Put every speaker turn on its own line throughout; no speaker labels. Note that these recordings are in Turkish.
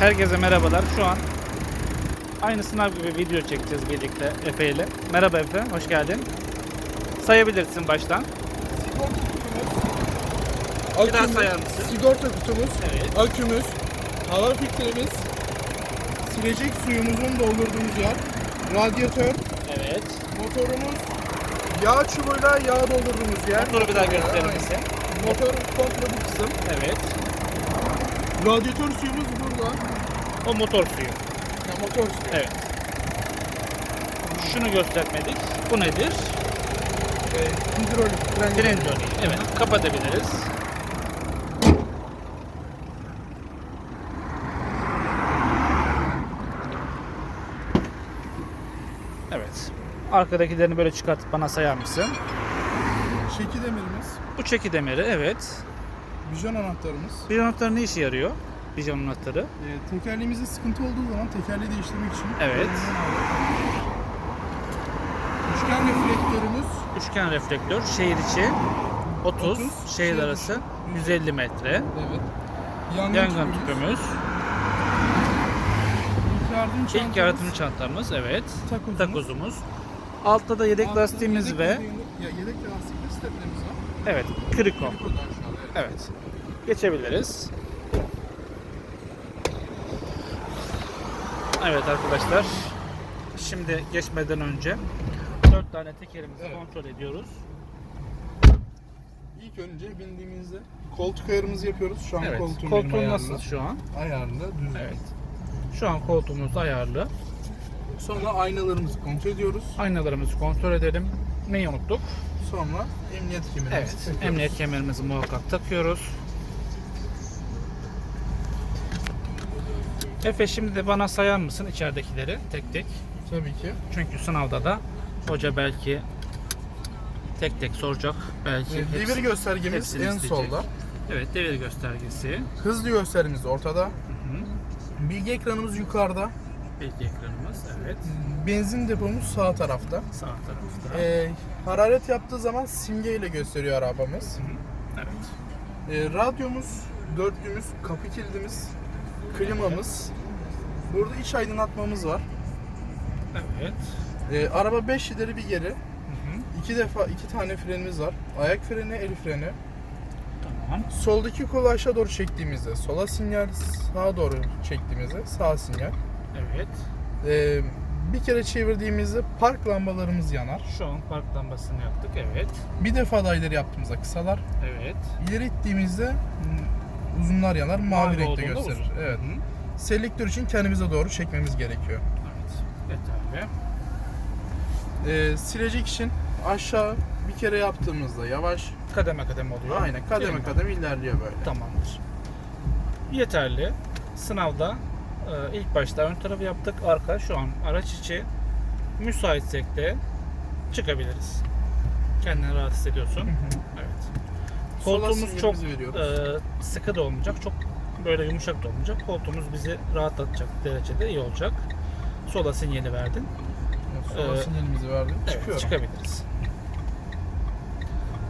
Herkese merhabalar. Şu an aynı sınav gibi video çekeceğiz birlikte Efe ile. Merhaba Efe, hoş geldin. Sayabilirsin baştan. Bir daha sayar mısın?
Sigorta kutumuz,
Evet.
akümüz, hava filtremiz, silecek suyumuzun doldurduğumuz yer, radyatör,
Evet.
motorumuz, yağ çubuğuyla yağ doldurduğumuz yer.
Motoru bir daha gösterir misin?
Motor komple bu kısım.
Evet.
Radyatör suyumuz burada.
O motor suyu.
Ya motor suyu.
Evet. Şunu göstermedik. Bu nedir?
Ee, hidrolik, fren.
Evet. Kapatabiliriz. Evet. Arkadakilerini böyle çıkartıp bana sayar mısın?
Çeki demirimiz,
Bu çeki demiri evet.
Bijon anahtarımız.
Bir anahtarı ne işe yarıyor? Bijon anahtarı.
Ee, tekerleğimizde sıkıntı olduğu zaman tekerleği değiştirmek için.
Evet.
Üçgen reflektörümüz,
Üçgen reflektör. Şehir içi 30,
30,
şehir
şehir
arası
dışı
150 metre.
evet. Yangın,
Yangın
tüpümüz,
tüpümüz.
İlk yardım çantamız,
İlk yardım çantamız evet.
takozumuz.
Takozumuz. Altta da yedek
Altta
lastiğimiz
yedek
ve
Ya, yedek lastikli steplerimiz var.
evet kriko.
Aşağıda, evet.
Geçebiliriz. Evet arkadaşlar. Şimdi geçmeden önce 4 tane tekerimizi
Evet.
kontrol ediyoruz.
İlk önce bindiğimizde koltuk ayarımızı yapıyoruz. Şu an
Evet.
koltuğum benim
Koltuğun
ayarlı.
nasıl şu an?
Ayarlı, düz.
Evet. Şu an koltuğumuz ayarlı.
Sonra aynalarımızı kontrol ediyoruz.
Aynalarımızı kontrol edelim. Neyi unuttuk?
Sonra emniyet kemerimizi
Evet.
takıyoruz.
Emniyet kemerimizi muhakkak takıyoruz. Efe şimdi de bana sayar mısın içeridekileri tek tek?
Tabii ki.
Çünkü sınavda da hoca belki tek tek soracak. Belki
Ee,
hepsi-
Devir göstergemiz
hepsini
en
isteyecek.
solda.
Evet devir göstergesi.
Hızlı göstergemiz ortada. Bilgi ekranımız yukarıda.
Bilgi ekranımız evet.
Benzin depomuz sağ tarafta.
Sağ tarafta.
Ee, hararet yaptığı zaman simgeyle gösteriyor arabamız.
Evet.
Ee, radyomuz, dörtlüğümüz, kapı kilidimiz, klimamız. Burada iç aydınlatmamız var.
Evet.
Ee, araba 5 ileri bir geri.
Hı hı.
İki defa iki tane frenimiz var. Ayak freni, el freni.
Tamam.
Soldaki kolu aşağı doğru çektiğimizde sola sinyal, sağa doğru çektiğimizde sağ sinyal.
Evet.
Ee, bir kere çevirdiğimizde park lambalarımız yanar.
Şu an park lambasını yaktık. Evet.
Bir defa daha ileri yaptığımızda kısalar.
Evet.
İleri ittiğimizde uzunlar yanar, mavi, renkte
olduğunda
gösterir.
uzun.
Evet.
Hı.
Selektör için kendimize doğru çekmemiz gerekiyor.
Evet. Yeterli.
Ee, silecek için aşağı bir kere yaptığımızda yavaş,
Kademe kademe oluyor.
aynen kademe kademe ilerliyor böyle.
Tamamdır. Yeterli. Sınavda ilk başta ön tarafı yaptık. Arka şu an araç içi. Müsaitsek de çıkabiliriz. Kendini rahat hissediyorsun. Evet. Koltuğumuz çok e, sıkı da olmayacak. Çok böyle yumuşak da olmayacak. Koltuğumuz bizi rahatlatacak derecede iyi olacak. Sola sinyali verdin.
Sola
Ee,
sinyalimizi verdim.
Evet,
Çıkıyorum.
çıkabiliriz.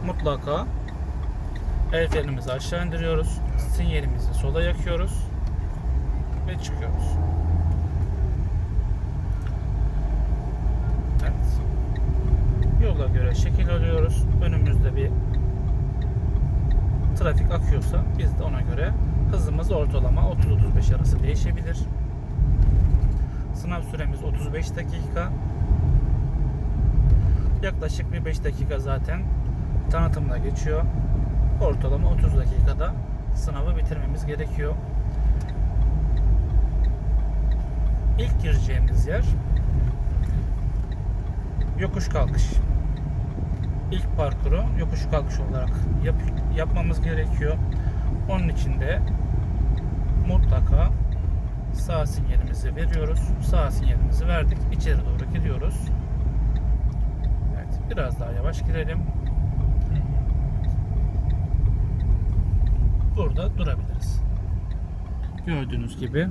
Mutlaka el frenimizi aşağı indiriyoruz. Sinyalimizi sola yakıyoruz. Ve çıkıyoruz. Evet. Yola göre şekil alıyoruz. Önümüzde bir trafik akıyorsa biz de ona göre hızımız ortalama 30-35 arası değişebilir. Sınav süremiz 35 dakika. Yaklaşık bir 5 dakika zaten tanıtımda geçiyor. Ortalama 30 dakikada sınavı bitirmemiz gerekiyor. İlk gireceğimiz yer yokuş kalkış. İlk parkuru yokuş kalkış olarak yap, yapmamız gerekiyor. Onun için de mutlaka sağ sinyalimizi veriyoruz. Sağ sinyalimizi verdik. İçeri doğru gidiyoruz. Evet, biraz daha yavaş girelim. Burada durabiliriz. Gördüğünüz gibi.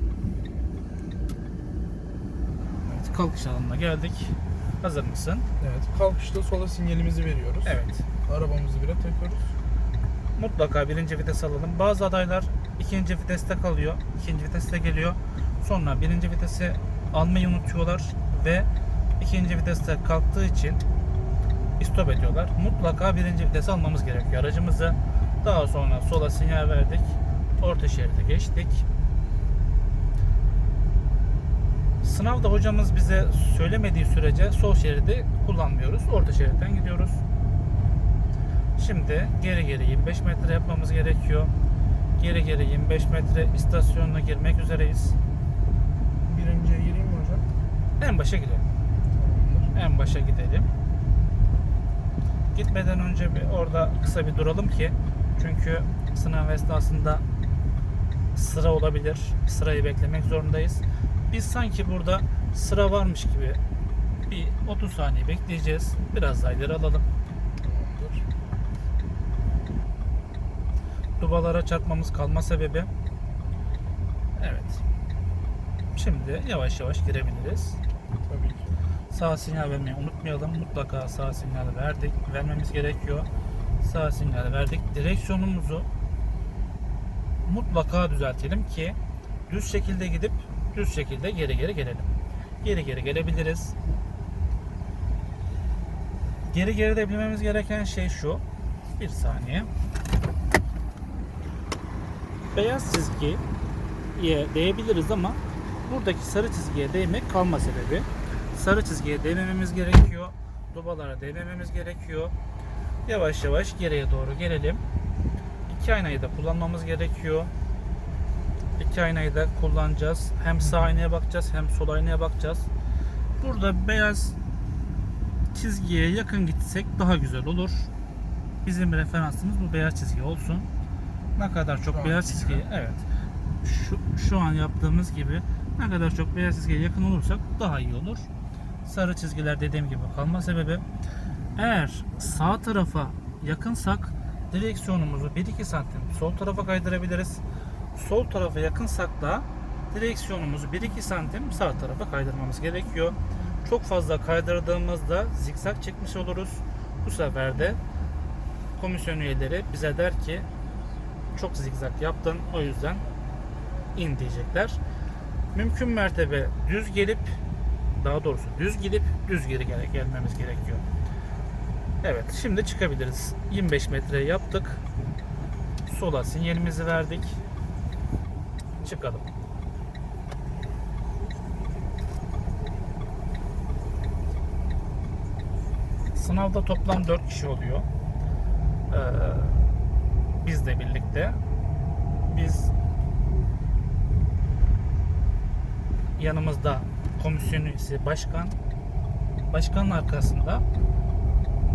Evet, kalkış alanına geldik. Hazır mısın?
Evet. Kalkışta sola sinyalimizi veriyoruz.
Evet.
Arabamızı bire takıyoruz.
Mutlaka birinci vites alalım. Bazı adaylar ikinci viteste kalıyor. ikinci viteste geliyor. Sonra birinci vitesi almayı unutuyorlar ve ikinci viteste kalktığı için istop ediyorlar. Mutlaka birinci vitesi almamız gerekiyor aracımızı. Daha sonra sola sinyal verdik. Orta şeride geçtik. Sınavda hocamız bize söylemediği sürece sol şeridi kullanmıyoruz. Orta şeritten gidiyoruz. Şimdi geri geri 25 metre yapmamız gerekiyor. Geri geri 25 metre istasyonuna girmek üzereyiz.
Birinciye gireyim mi hocam?
En başa gidelim. En başa gidelim. Gitmeden önce bir orada kısa bir duralım ki çünkü sınav esnasında sıra olabilir. Sırayı beklemek zorundayız. Biz sanki burada sıra varmış gibi bir 30 saniye bekleyeceğiz. Biraz daha ileri alalım.
Tamamdır.
Dubalara çarpmamız kalma sebebi. Evet. Şimdi yavaş yavaş girebiliriz.
Tabii ki.
Sağ sinyal vermeyi unutmayalım. Mutlaka sağ sinyal verdik. Vermemiz gerekiyor. Sağ sinyal verdik. Direksiyonumuzu mutlaka düzeltelim ki düz şekilde gidip düz şekilde geri geri gelelim. Geri geri gelebiliriz. Geri geri de bilmemiz gereken şey şu. Bir saniye. Beyaz çizgiye değebiliriz ama buradaki sarı çizgiye değmek kalma sebebi. Sarı çizgiye değmememiz gerekiyor. Dubalara değmememiz gerekiyor. Yavaş yavaş geriye doğru gelelim. İki aynayı da kullanmamız gerekiyor. İki aynayı da kullanacağız. Hem sağ aynaya bakacağız hem sol aynaya bakacağız. Burada beyaz çizgiye yakın gitsek daha güzel olur. Bizim referansımız bu beyaz çizgi olsun. Ne kadar çok
Şu
beyaz
gibi.
çizgi, evet. Şu, şu an yaptığımız gibi ne kadar çok beyaz çizgiye yakın olursak daha iyi olur. Sarı çizgiler dediğim gibi kalma sebebi. Eğer sağ tarafa yakınsak direksiyonumuzu 1-2 santim sol tarafa kaydırabiliriz. Sol tarafa yakınsak da direksiyonumuzu 1-2 santim sağ tarafa kaydırmamız gerekiyor. Çok fazla kaydırdığımızda zikzak çekmiş oluruz. Bu sefer de komisyon üyeleri bize der ki çok zikzak yaptın o yüzden in diyecekler. Mümkün mertebe düz gelip daha doğrusu düz gidip düz geri gel- gelmemiz gerekiyor. Evet şimdi çıkabiliriz. 25 metre yaptık. Sola sinyalimizi verdik. Çıkalım. Sınavda toplam 4 kişi oluyor. Ee, bizle birlikte. Biz yanımızda komisyon üyesi başkan, başkanın arkasında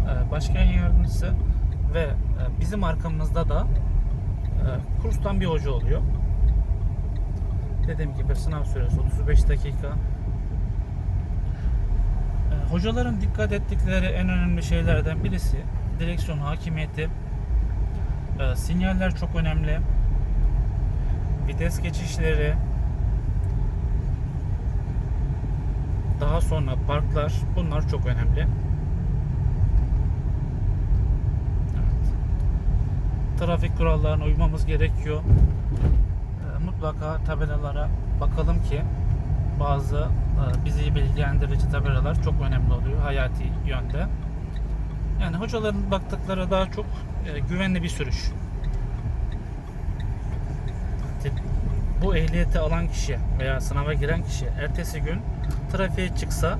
e, başkan yardımcısı ve e, bizim arkamızda da e, kurstan bir hoca oluyor. Dediğim gibi sınav süresi 35 dakika. E, Hocaların dikkat ettikleri en önemli şeylerden birisi direksiyon hakimiyeti. E, Sinyaller çok önemli. Vites geçişleri, daha sonra parklar bunlar çok önemli. Evet. Trafik kurallarına uymamız gerekiyor. Mutlaka tabelalara bakalım ki bazı e, bizi bilgilendirici tabelalar çok önemli oluyor hayati yönde. Yani hocaların baktıkları daha çok e, güvenli bir sürüş. Bu ehliyeti alan kişi veya sınava giren kişi ertesi gün trafiğe çıksa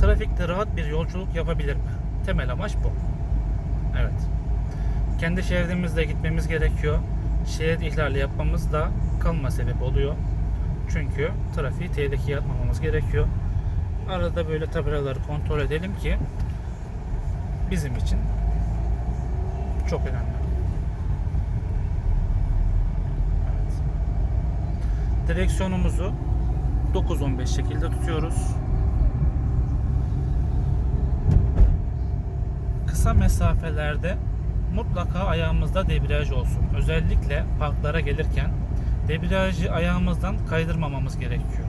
trafikte rahat bir yolculuk yapabilir mi? Temel amaç bu. Evet. Kendi şeridimizde gitmemiz gerekiyor. Şerit ihlali yapmamız da kalma sebep oluyor. Çünkü trafiği tehlikeye atmamamız gerekiyor. Arada böyle tabelaları kontrol edelim ki bizim için çok önemli. Evet. Direksiyonumuzu 9-15 şekilde tutuyoruz. Kısa mesafelerde mutlaka ayağımızda debriyaj olsun. Özellikle parklara gelirken debriyajı ayağımızdan kaydırmamamız gerekiyor.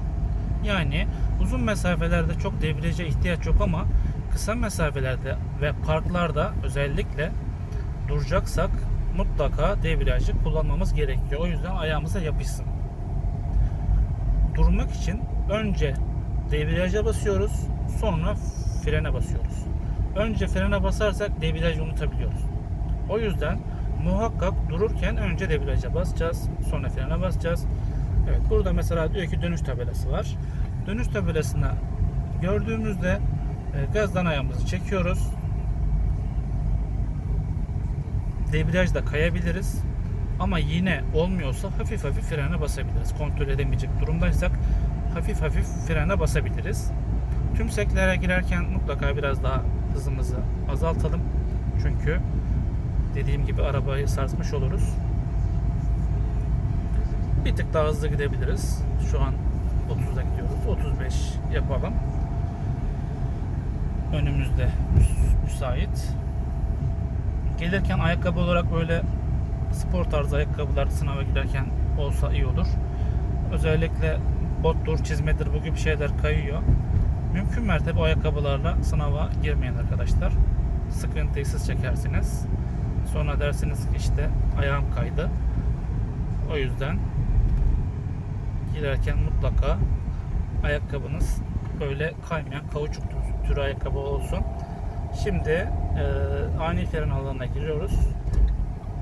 Yani uzun mesafelerde çok debriyaja ihtiyaç yok ama kısa mesafelerde ve parklarda özellikle duracaksak mutlaka debriyajı kullanmamız gerekiyor. O yüzden ayağımıza yapışsın. Durmak için önce debriyaja basıyoruz, sonra frene basıyoruz. Önce frene basarsak debriyajı unutabiliyoruz. O yüzden muhakkak dururken önce debriyaja basacağız, sonra frene basacağız. Evet, burada mesela diyor ki dönüş tabelası var. Dönüş tabelasına gördüğümüzde e, gazdan ayağımızı çekiyoruz. Debriyajda kayabiliriz. Ama yine olmuyorsa hafif hafif frene basabiliriz. Kontrol edemeyecek durumdaysak hafif hafif frene basabiliriz. Tümseklere girerken mutlaka biraz daha hızımızı azaltalım. Çünkü dediğim gibi arabayı sarsmış oluruz. Bir tık daha hızlı gidebiliriz. Şu an 30'da gidiyoruz. 35 yapalım. Önümüzde müs- müsait. Gelirken ayakkabı olarak böyle spor tarzı ayakkabılar sınava giderken olsa iyi olur. Özellikle bottur, çizmedir bu gibi şeyler kayıyor. Mümkün mertebe ayakkabılarla sınava girmeyin arkadaşlar. Sıkıntıyı siz çekersiniz. Sonra dersiniz ki işte ayağım kaydı. O yüzden girerken mutlaka ayakkabınız böyle kaymayan kauçuk türü ayakkabı olsun. Şimdi e, ani fren alanına giriyoruz.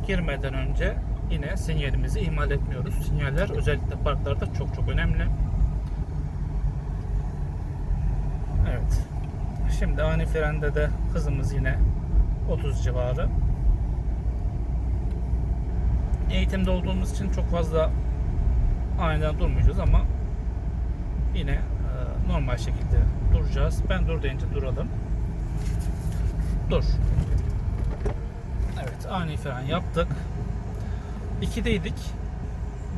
Girmeden önce yine sinyalimizi ihmal etmiyoruz. Sinyaller özellikle parklarda çok çok önemli. Evet. Şimdi ani frende de hızımız yine 30 civarı. Eğitimde olduğumuz için çok fazla aniden durmayacağız ama yine e, normal şekilde duracağız. Ben dur deyince duralım. Dur. Evet ani fren yaptık. 2'deydik.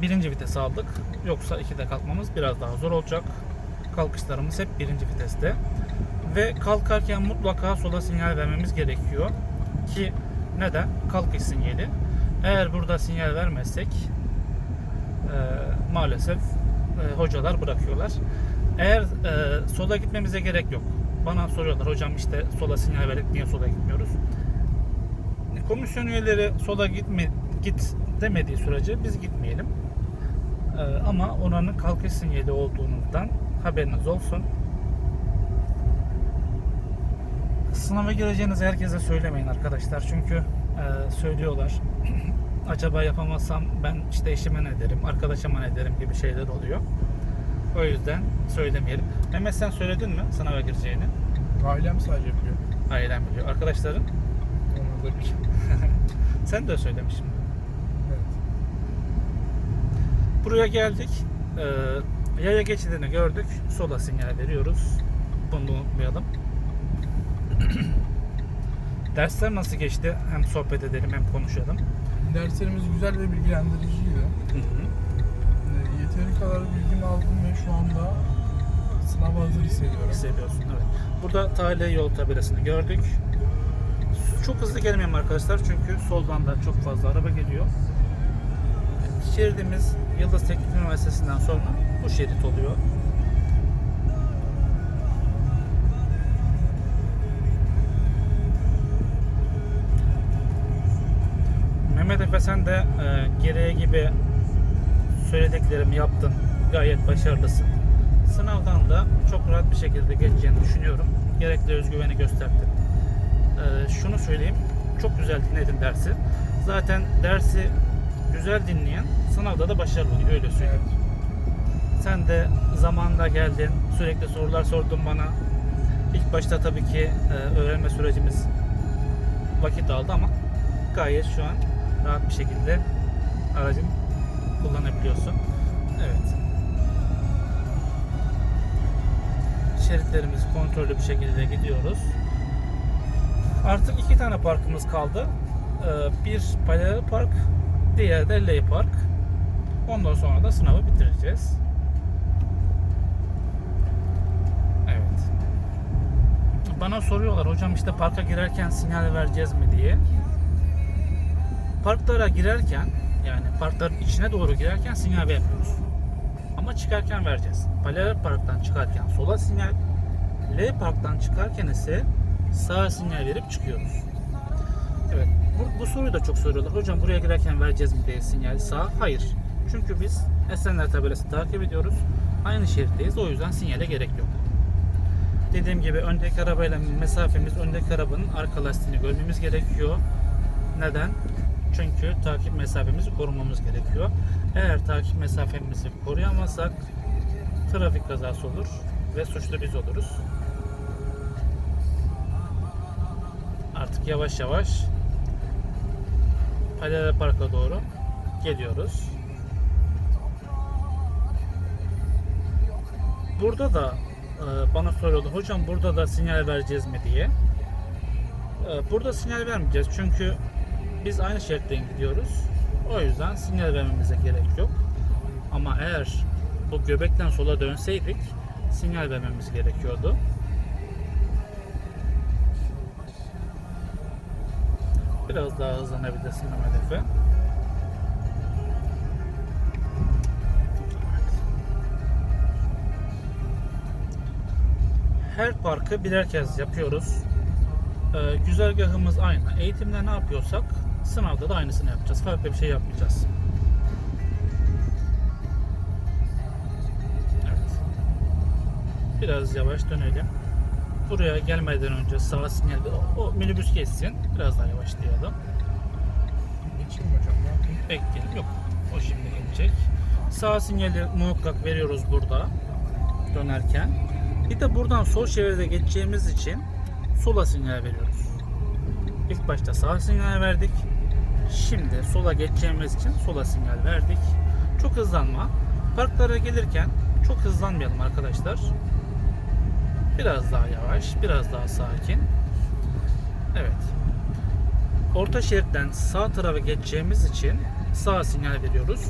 Birinci vites aldık. Yoksa 2'de kalkmamız biraz daha zor olacak. Kalkışlarımız hep birinci viteste. Ve kalkarken mutlaka sola sinyal vermemiz gerekiyor. Ki neden? Kalkış sinyali. Eğer burada sinyal vermezsek e, maalesef e, hocalar bırakıyorlar. Eğer e, sola gitmemize gerek yok. Bana soruyorlar hocam işte sola sinyal verdik niye sola gitmiyoruz? Komisyon üyeleri sola gitme git demediği sürece biz gitmeyelim. E, ama oranın kalkış sinyali olduğundan haberiniz olsun. Sınava gireceğinizi herkese söylemeyin arkadaşlar. Çünkü e, söylüyorlar. Acaba yapamazsam ben işte eşime ne derim, arkadaşıma ne derim gibi şeyler oluyor. O yüzden söylemeyelim. Mehmet sen söyledin mi sınava gireceğini?
Ailem sadece biliyor.
Ailem biliyor. Arkadaşların?
Onu da biliyor.
Sen de söylemişsin.
Evet.
Buraya geldik. Ee, yaya geçidini gördük. Sola sinyal veriyoruz. Bunu unutmayalım. Dersler nasıl geçti? Hem sohbet edelim hem konuşalım.
Derslerimiz güzel ve bilgilendiriciydi.
Hı hı.
Ee, Yeteri kadar bilgimi aldım ve şu anda sınava hazır hissediyorum.
hissediyorsun. Evet. Burada tali yol tabelasını gördük. Çok hızlı gelmeyelim arkadaşlar çünkü soldan da çok fazla araba geliyor. Şeridimiz Yıldız Teknik Üniversitesi'nden sonra bu şerit oluyor. Mehmet Efe sen de e, gereği gibi söylediklerimi yaptın. Gayet başarılısın. Sınavdan da çok rahat bir şekilde geçeceğini düşünüyorum. Gerekli özgüveni gösterdin. Ee, şunu söyleyeyim. Çok güzel dinledin dersi. Zaten dersi güzel dinleyen sınavda da başarılı oluyor. Öyle söyleyeyim.
Evet.
Sen de zamanında geldin. Sürekli sorular sordun bana. İlk başta tabii ki e, öğrenme sürecimiz vakit aldı ama gayet şu an rahat bir şekilde aracını kullanabiliyorsun. Evet. Şeritlerimizi kontrollü bir şekilde gidiyoruz. Artık iki tane parkımız kaldı. Ee, Bir Paralel Park, diğeri de Ley Park. Ondan sonra da sınavı bitireceğiz. Evet. Bana soruyorlar hocam işte parka girerken sinyal vereceğiz mi diye. Parklara girerken yani parkların içine doğru girerken sinyal vermiyoruz. Ama çıkarken vereceğiz. Paralel parktan çıkarken sola sinyal, L parktan çıkarken ise sağa sinyal verip çıkıyoruz. Evet. Bu, bu soruyu da çok soruyorlar. Hocam buraya girerken vereceğiz mi diye sinyal sağ. Hayır. Çünkü biz Esenler tabelası takip ediyoruz. Aynı şeritteyiz. O yüzden sinyale gerek yok. Dediğim gibi öndeki arabayla mesafemiz öndeki arabanın arka lastiğini görmemiz gerekiyor. Neden? Çünkü takip mesafemizi korumamız gerekiyor. Eğer takip mesafemizi koruyamazsak trafik kazası olur ve suçlu biz oluruz. Artık yavaş yavaş Paralel Park'a doğru geliyoruz. Burada da e, bana soruyordu hocam burada da sinyal vereceğiz mi diye. E, Burada sinyal vermeyeceğiz çünkü biz aynı şeritten gidiyoruz. O yüzden sinyal vermemize gerek yok. Ama eğer bu göbekten sola dönseydik sinyal vermemiz gerekiyordu. Biraz daha hızlanabilirsin Mehmet Efe. Her parkı birer kez yapıyoruz. Ee, güzergahımız aynı. Eğitimde ne yapıyorsak sınavda da aynısını yapacağız. Farklı bir şey yapmayacağız. Evet. Biraz yavaş dönelim. Buraya gelmeden önce sağ sinyal o, o minibüs geçsin. Biraz daha yavaşlayalım.
Geçeyim hocam? Ne yapayım?
Bekleyelim. Yok. O şimdi gelecek. Sağ sinyali muhakkak veriyoruz burada dönerken. Bir de buradan sol şeride geçeceğimiz için sola sinyal veriyoruz. İlk başta sağ sinyal verdik. Şimdi sola geçeceğimiz için sola sinyal verdik. Çok hızlanma. Parklara gelirken çok hızlanmayalım arkadaşlar. Biraz daha yavaş, biraz daha sakin. Evet. Orta şeritten sağ tarafa geçeceğimiz için sağ sinyal veriyoruz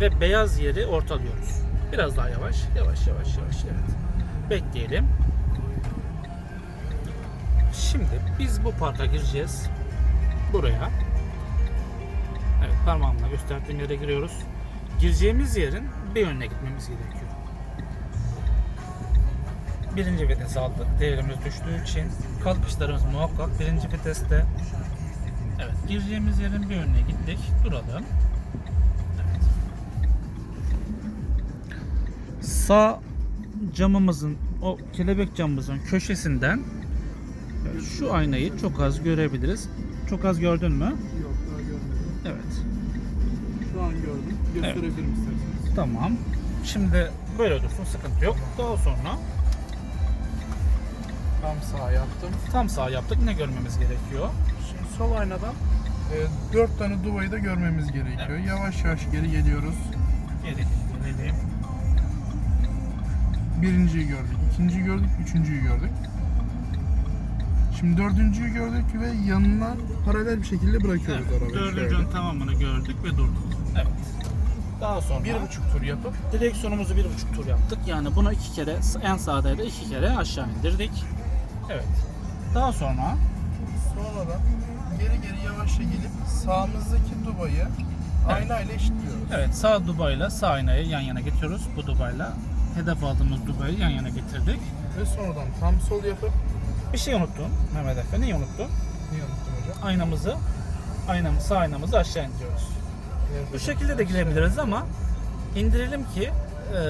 ve beyaz yeri ortalıyoruz. Biraz daha yavaş, yavaş, yavaş, yavaş. Evet. Bekleyelim. Şimdi biz bu parka gireceğiz. Buraya. Parmağımla gösterdiğim yere giriyoruz. Gireceğimiz yerin bir yönüne gitmemiz gerekiyor. Birinci vites aldık. Devrimiz düştüğü için kalkışlarımız muhakkak birinci viteste. Evet, gireceğimiz yerin bir yönüne gittik. Duralım. Evet. Sağ camımızın, o kelebek camımızın köşesinden şu aynayı çok az görebiliriz. Çok az gördün mü?
Gösterebilirim isterseniz.
Tamam. Şimdi böyle dursun, sıkıntı yok. Daha sonra
Tam sağ yaptım.
tam sağ yaptık. Ne görmemiz gerekiyor?
Şimdi sol aynadan e, dört tane duvayı da görmemiz gerekiyor. Yavaş yavaş geri geliyoruz.
Geri gelelim.
Birinciyi gördük, ikinciyi gördük, üçüncüyü gördük. Şimdi dördüncüyü gördük ve yanına paralel bir şekilde bırakıyoruz
Evet,
arabayı.
dördüncünün
şöyle.
tamamını gördük ve durduk. Evet. Daha sonra
Bir buçuk tur yapıp
direksiyonumuzu bir buçuk tur yaptık. Yani bunu iki kere en sağdaydı iki kere aşağı indirdik. Evet. Daha sonra
sonra da geri geri yavaşça gelip sağımızdaki dubayı aynayla eşitliyoruz.
evet sağ dubayla sağ aynayı yan yana getiriyoruz. Bu dubayla hedef aldığımız dubayı yan yana getirdik.
Ve sonradan tam sol yapıp
Bir şey unuttun Mehmet Efe. Neyi unuttun?
niye unuttum hocam?
Aynamızı aynamız sağ aynamızı aşağı indiriyoruz.
Evet
Bu şekilde de girebiliriz ama indirelim ki e,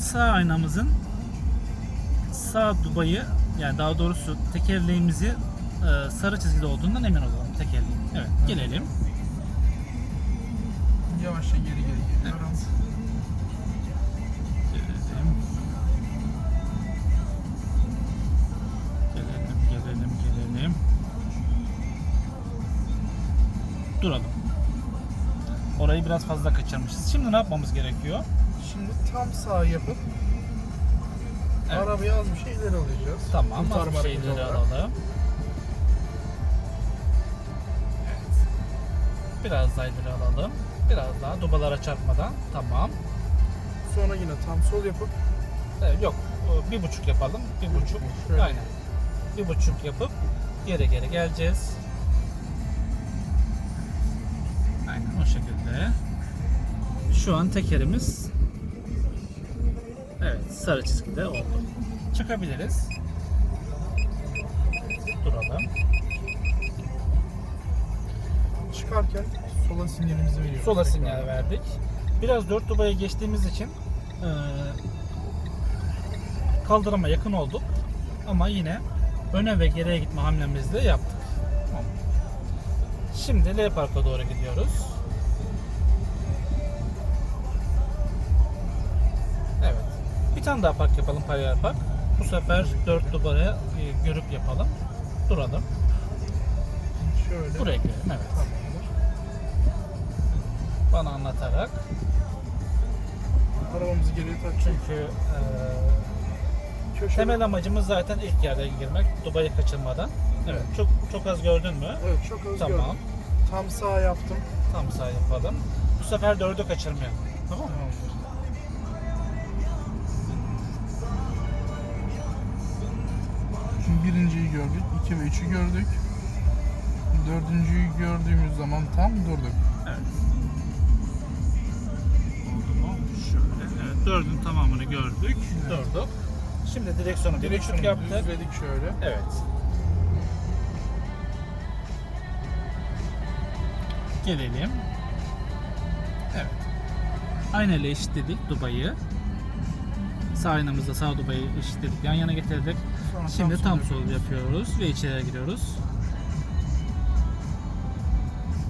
sağ aynamızın sağ dubayı yani daha doğrusu tekerleğimizi e, sarı çizgide olduğundan emin olalım tekerleğin. Evet gelelim.
Yavaşça geri geri geliyorum.
Gelelim. Gelelim, gelelim, gelelim. Duralım. Orayı biraz fazla kaçırmışız. Şimdi ne yapmamız gerekiyor?
Şimdi tam sağ yapıp
Evet.
arabayı az bir şey ileri alacağız.
Tamam, az bir şeyleri
olarak.
alalım. Evet. Biraz daha ileri alalım. Biraz daha dubalara çarpmadan. Tamam.
Sonra yine tam sol yapıp
Evet, yok, bir buçuk yapalım. Bir buçuk.
Şöyle.
Aynen. Bir buçuk yapıp geri geri geleceğiz. Şekilde. Şu an tekerimiz Evet, sarı çizgide oldu. Çıkabiliriz. Duralım.
çıkarken sola sinyalimizi veriyoruz.
Sola sinyal verdik. Biraz 4 dubaya geçtiğimiz için eee kaldırıma yakın olduk. Ama yine öne ve geriye gitme hamlemizi de yaptık. Şimdi L Park'a doğru gidiyoruz. Bir tane daha park yapalım paralel park. Bu sefer 4 dubaya e, görüp yapalım. Duralım.
Şöyle.
Buraya girelim. Evet.
Tamamdır.
Bana anlatarak.
Arabamızı geriye takacağız.
Çünkü eee
Köşe.
Temel amacımız zaten ilk yerden girmek, Dubai'yi kaçırmadan. Evet, çok çok az gördün mü?
Evet çok az
Tamam.
gördüm. Tam sağ yaptım.
Tam sağ yapalım. Bu sefer dördü kaçırmayalım. Tamam mı?
Tamamdır. Birinciyi gördük, iki ve üçü gördük. Dördüncüyü gördüğümüz zaman tam durduk.
Evet. Oldu mu? Şöyle. Evet, dördün tamamını gördük. Durduk. Şimdi direksiyonu bir buçuk yaptık.
düzledik şöyle.
Evet. Gelelim. Evet. Aynayla eşitledik Dubai'yi. Sağ aynamızda sağ Dubai'yi eşitledik. Yan yana getirdik.
Sonra
Şimdi tam
sol
sol yapıyoruz ve içeri giriyoruz.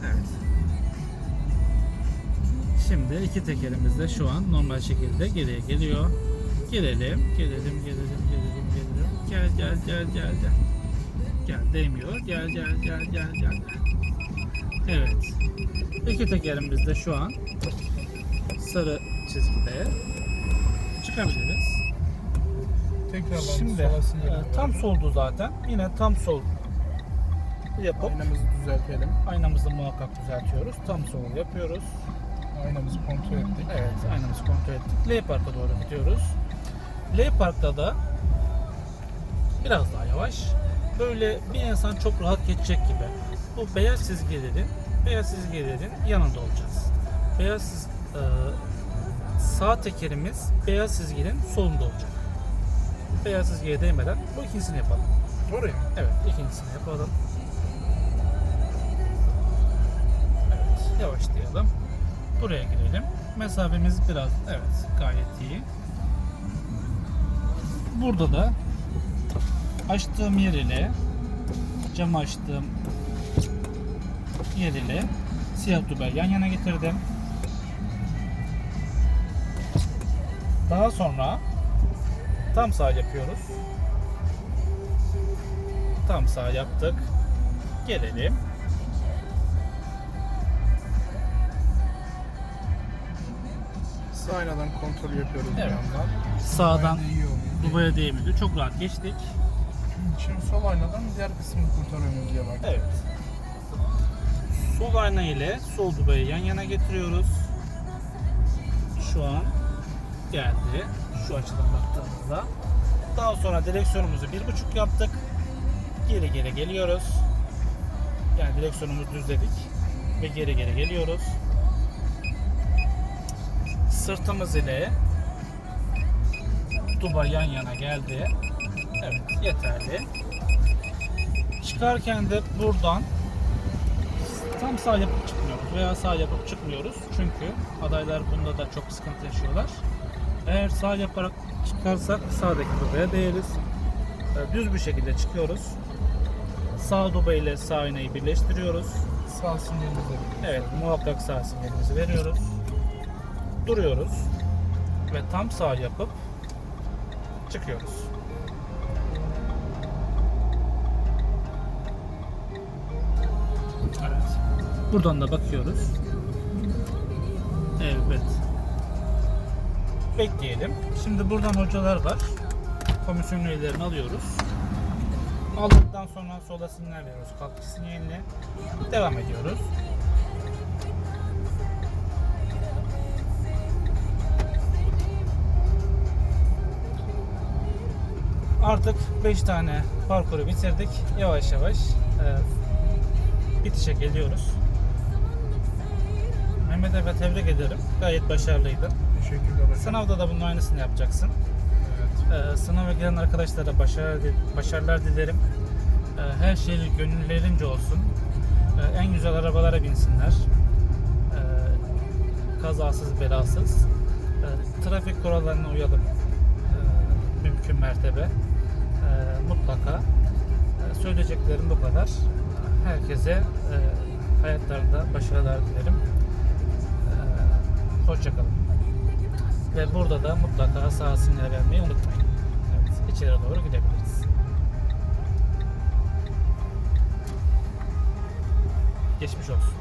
Evet. Şimdi iki tekerimiz de şu an normal şekilde geriye geliyor. Gelelim, gelelim, gelelim, gelelim, gelelim. Gel, gel, gel, gel, gel. Gel, değmiyor. Gel, gel, gel, gel, gel. Evet. İki tekerimiz de şu an sarı çizgide. Çıkabiliriz.
Tekrardan
Şimdi e, tam soldu zaten. Yine tam sol yapıp
Aynamızı düzeltelim.
aynamızı muhakkak düzeltiyoruz. Tam sol yapıyoruz.
Aynamızı kontrol ettik.
Evet, aynamızı kontrol ettik. L Park'a doğru gidiyoruz. L Park'ta da biraz daha yavaş. Böyle bir insan çok rahat geçecek gibi. Bu beyaz çizgilerin beyaz çizgilerin yanında olacağız. Beyaz e, sağ tekerimiz beyaz çizginin solunda olacak. Beyaz çizgiye değmeden bu ikincisini yapalım.
Oraya mı?
Evet, ikincisini yapalım. Evet, yavaşlayalım. Buraya girelim. Mesafemiz biraz, evet, gayet iyi. Burada da açtığım yer ile cam açtığım yer ile siyah duber yan yana getirdim. Daha sonra tam sağ yapıyoruz. Tam sağ yaptık. Gelelim.
Aynadan kontrol yapıyoruz
Evet.
bir yandan.
Sağdan
Ayna iyi oluyor.
Dubai'ye değmedi. Çok rahat geçtik.
Şimdi sol aynadan diğer kısmını kurtarıyoruz diye bak.
Evet. Sol ayna ile sol Dubai'yi yan yana getiriyoruz. Şu an geldi. Şu açıdan baktığımızda. Daha sonra direksiyonumuzu bir buçuk yaptık. Geri geri geliyoruz. Yani direksiyonumuzu düzledik. Ve geri geri geliyoruz. Sırtımız ile Dubai yan yana geldi. Evet yeterli. Çıkarken de buradan tam sağ yapıp çıkmıyoruz veya sağ yapıp çıkmıyoruz. Çünkü adaylar bunda da çok sıkıntı yaşıyorlar. Eğer sağ yaparak çıkarsak sağdaki dubaya değeriz. Ee, Düz bir şekilde çıkıyoruz. Sağ duba ile sağ aynayı birleştiriyoruz.
Sağ sinyalimizi
Evet muhakkak sağ sinyalimizi veriyoruz. Duruyoruz. Ve tam sağ yapıp çıkıyoruz. Evet. Buradan da bakıyoruz. Bekleyelim. Şimdi buradan hocalar var. Komisyon üyelerini alıyoruz. Aldıktan sonra sola sinyal veriyoruz. Kalkış sinyaline. Devam ediyoruz. Artık 5 tane parkuru bitirdik. Yavaş yavaş e, bitişe geliyoruz. Mehmet Efe tebrik ederim. Gayet başarılıydı.
Teşekkürler hocam.
Sınavda da bunun aynısını yapacaksın.
Evet.
Ee, sınava giren arkadaşlara başarı, başarılar dilerim. Ee, her şey gönüllerince olsun. Ee, en güzel arabalara binsinler. Ee, kazasız belasız. Ee, trafik kurallarına uyalım. Ee, mümkün mertebe. Ee, mutlaka. Ee, söyleyeceklerim bu kadar. Herkese e, hayatlarında başarılar dilerim. Ee, Hoşçakalın. Ve burada da mutlaka sağ sinyal vermeyi unutmayın. Evet, içeri doğru gidebiliriz. Geçmiş olsun.